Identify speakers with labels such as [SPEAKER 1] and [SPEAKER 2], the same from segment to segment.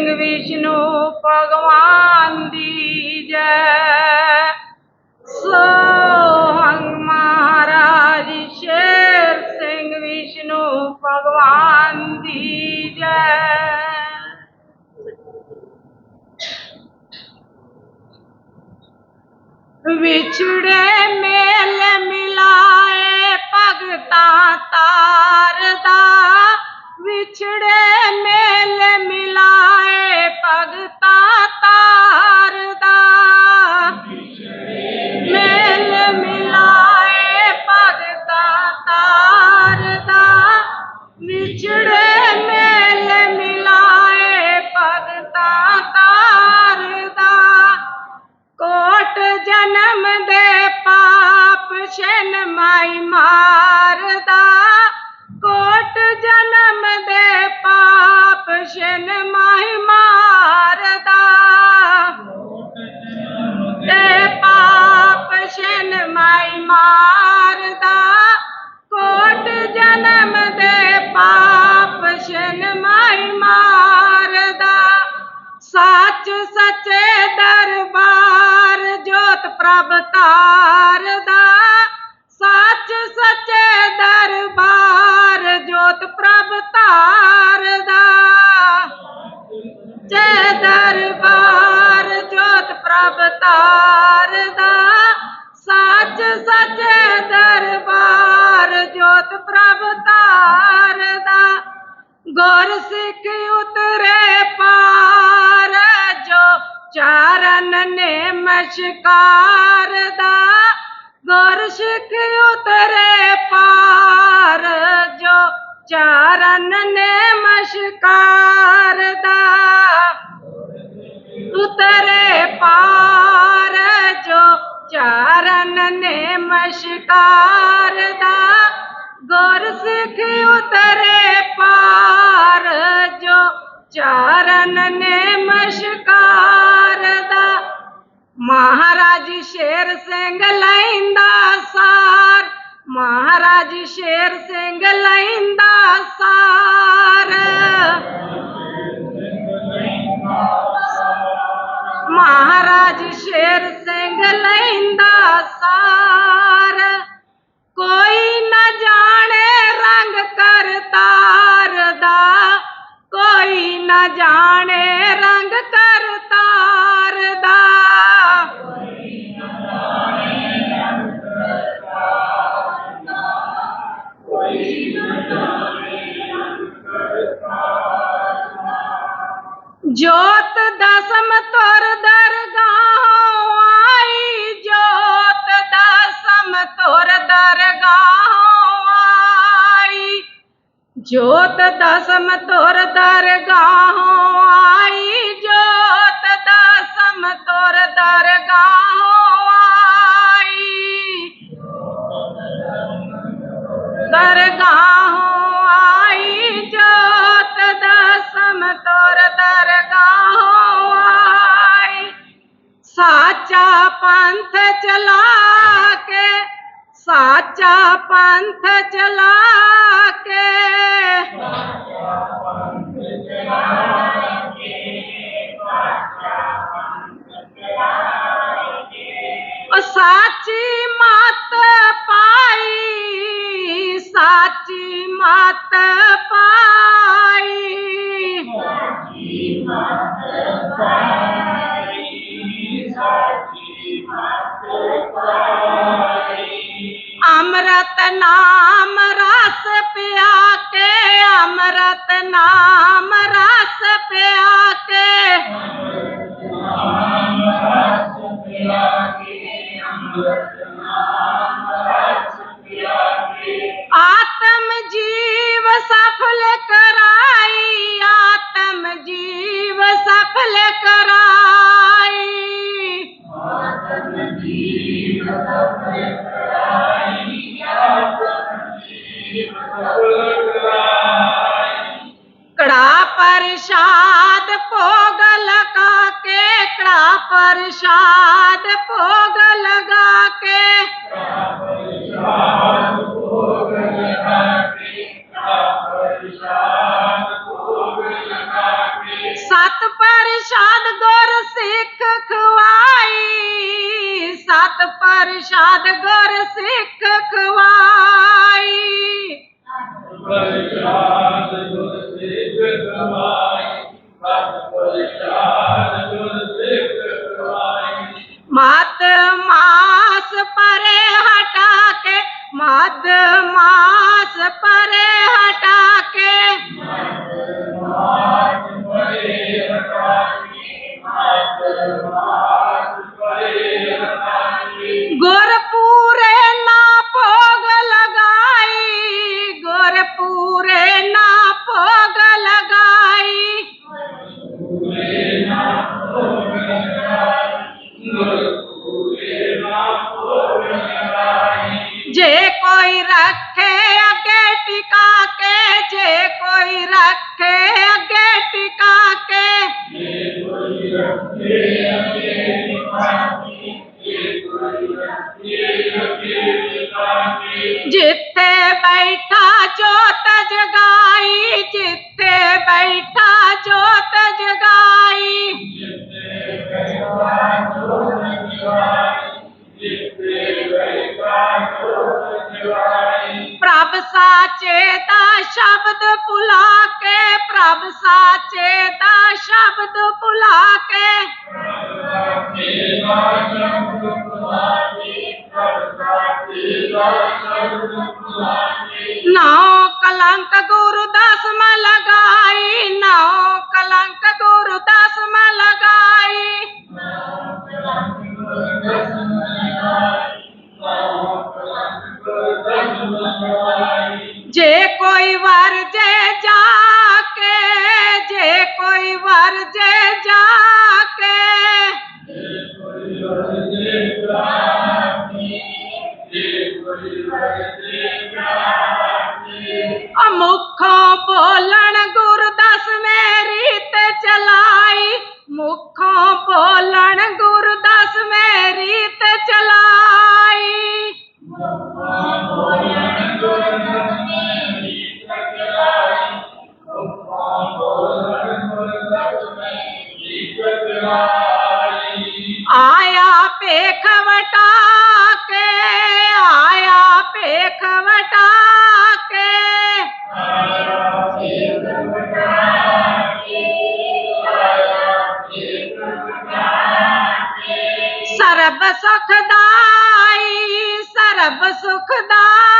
[SPEAKER 1] ਸਿੰਘ ਵਿਸ਼ਨੂੰ ਭਗਵਾਨ ਦੀ ਜੈ। ਸੋਹੰਗ ਮਹਾਰਾਜ ਸ਼ੇਰ ਸਿੰਘ ਵਿਸ਼ਨੂੰ ਭਗਵਾਨ ਦੀ ਜੈ। ਵਿਛੜੇ ਮੇਲ ਮਿਲਾਏ ਭਗਤਾ ਤਾਰਦਾ बिछड़े मेल मिलाए भगता तारदा। मेल मिलाए भगता तारदा। बिछड़े मेल मिलाए भगता तारदा। कोट जन्म दे पाप शन माई मारदा। ਪਾਪ ਛਨ ਮਾਈ ਮਾਰਦਾ। ਤੇ ਪਾਪ ਛਨ ਮਾਈ ਮਾਰਦਾ। ਕੋਟ ਜਨਮ ਦੇ ਪਾਪ ਛਨ ਮਾਈ ਮਾਰਦਾ। ਸੱਚ ਸੱਚੇ ਦਰਬਾਰ ਜੋਤ ਪ੍ਰਭ ਤਾਰਦਾ। ਸੱਚ ਸੱਚੇ ਦਰਬਾਰ ਜੋਤ ਪ੍ਰਭ ਤਾਰਦਾ। जय दरबार जोत प्रभ तार सच सच दरबार जोत प्रभ तार गौर सिख उतरे पार, जो चारण ने मशकार दा। गौर सिख उतरे पार, जो ਚਾਰਨ ਨੇ ਮਸ਼ਕਾਰ ਦਾ ਉਤਰੇ ਪਾਰ ਜੋ ਚਾਰਨ ਨੇ ਮਸ਼ਕਾਰ ਦਾ ਗੁਰ ਸਿੱਖ ਉਤਰੇ ਪਾਰ ਜੋ ਚਾਰਨ ਨੇ ਮਸ਼ਕਾਰ ਦਾ ਮਹਾਰਾਜ ਸ਼ੇਰ ਸਿੰਘ ਲੈਂਦਾ ਸਾਰ ਮਹਾਰਾਜ ਸ਼ੇਰ ਸਿੰਘ ਲੈਂਦਾ ਸਾਰ। ਮਹਾਰਾਜ ਸ਼ੇਰ ਸਿੰਘ ਲੈਂਦਾ ਸਾਰ। ਕੋਈ ਨਾ ਜਾਣੇ ਰੰਗ ਕਰਤਾਰ ਦਾ, ਕੋਈ ਨਾ ਜਾਣੇ जोत दसम तोर दरगाह आई। जोत दसम तोर दरगाह आई। जोत दसम तोर दरगाह आई। जोत दसम तोर दरगाह आई। दरगाह साचा पंथ चला के साचा पंथ चला के साचा
[SPEAKER 2] पंथ चला
[SPEAKER 1] सफल कराई, आत्म जीव सफल कराई। कड़ा प्रसाद पोगल का के कड़ा प्रसाद पोगल लगा के ਸਤਗੁਰ ਸਿੱਖ ਕਵਾਈ
[SPEAKER 2] ਸਤਿਗੁਰ ਸਿੱਖ ਕਵਾਈ
[SPEAKER 1] जिथे बैठा जोत जगाई जिते बैठा जोत जगाई। प्रभ साचे दा शब्द पुला के प्रभ साचे दा शब्द पुला के नौ कलंक गुरुदास में लगाई नाव कलंक गुरुदास में लगाई बोलन गुरुदास मेरी ते चलाई मुखों बोलन गुरुदास मेरी ते चलाई
[SPEAKER 2] Thank you.
[SPEAKER 1] ਰੱਬ ਸੁਖ ਦਾ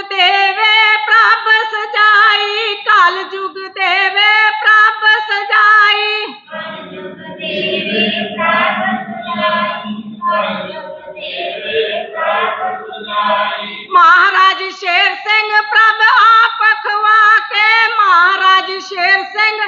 [SPEAKER 1] देवे प्रभ सजाई, काल जुग देवे प्रभ सजाई। महाराज शेर सिंह प्रभ आप अखवा के, महाराज शेर सिंह